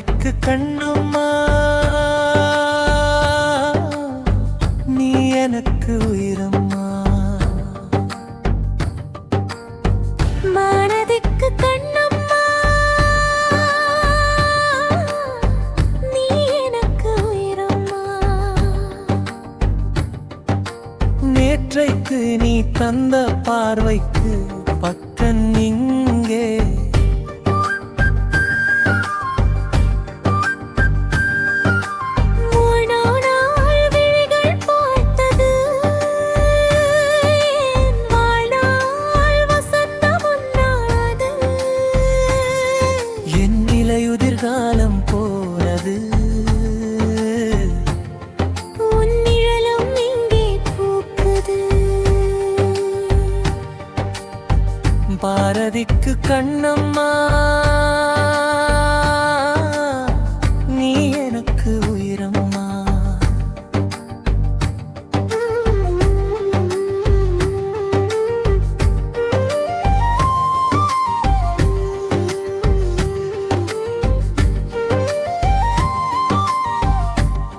பாரதிக்கு கண்ணம்மா நீ எனக்கு உயிரம்மா மனதுக்கு கண்ணம்மா நீ எனக்கு உயிரம்மா நேற்றைக்கு நீ தந்த பார்வைக்கு பக்கன் பாரதிக்கு கண்ணம்மா. நீ எனக்கு உயிரம்மா.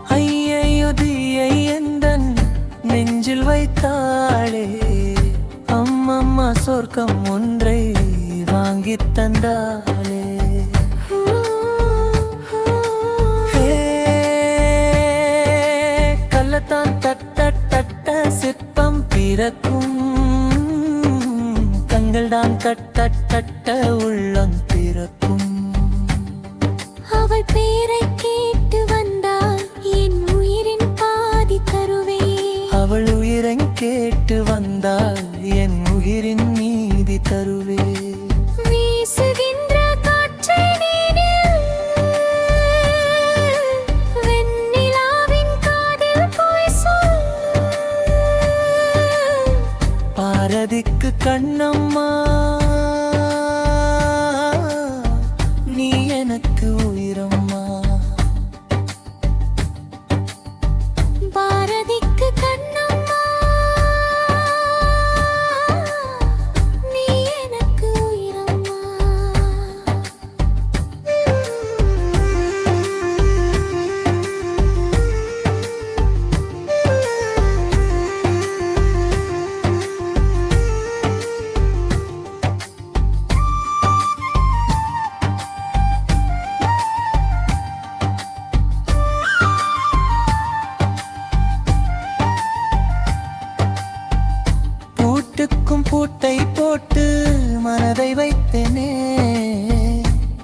ஐயையோ தீயை எந்தன் நெஞ்சில் வைத்தாளே? அம்மம்மா சொர்க்கம் ஒன்றை வாங்கித் தந்தாளே கள்ளத்தான் தட்ட தட்ட சிற்பம் பிறக்கும். கண்கள் தான் தட்ட தட்ட உள்ளம் பிறக்கும். அவள் பேரை கேட்டு பாரதிக்கு கண்ணம்மா நீ எனக்கு உயிரம்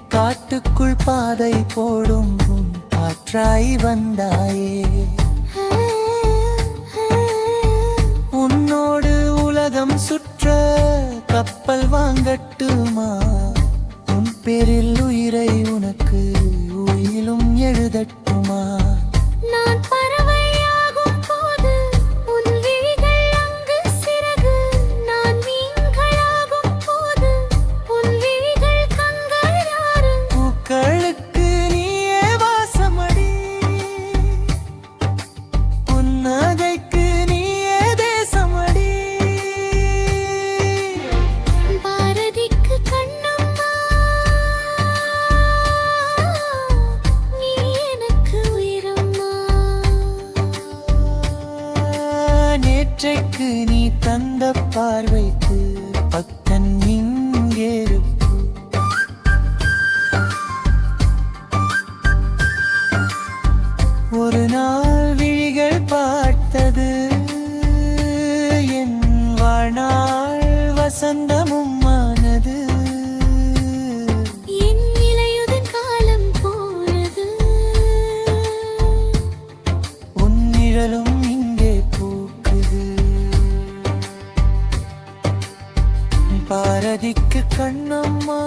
காட்டுக்குள் பாதை போடும் உன் காற்றாய் வந்தாயே. உன்னோடு உலகம் சுற்ற கப்பல் வாங்கட்டுமா? உன் பேரில் உயிரை உனக்கு உயிலும் எழுதட்டுமா? நேற்றைக்கு நீ தந்த பார்வைக்கு பாரதிக்கு கண்ணம்மா.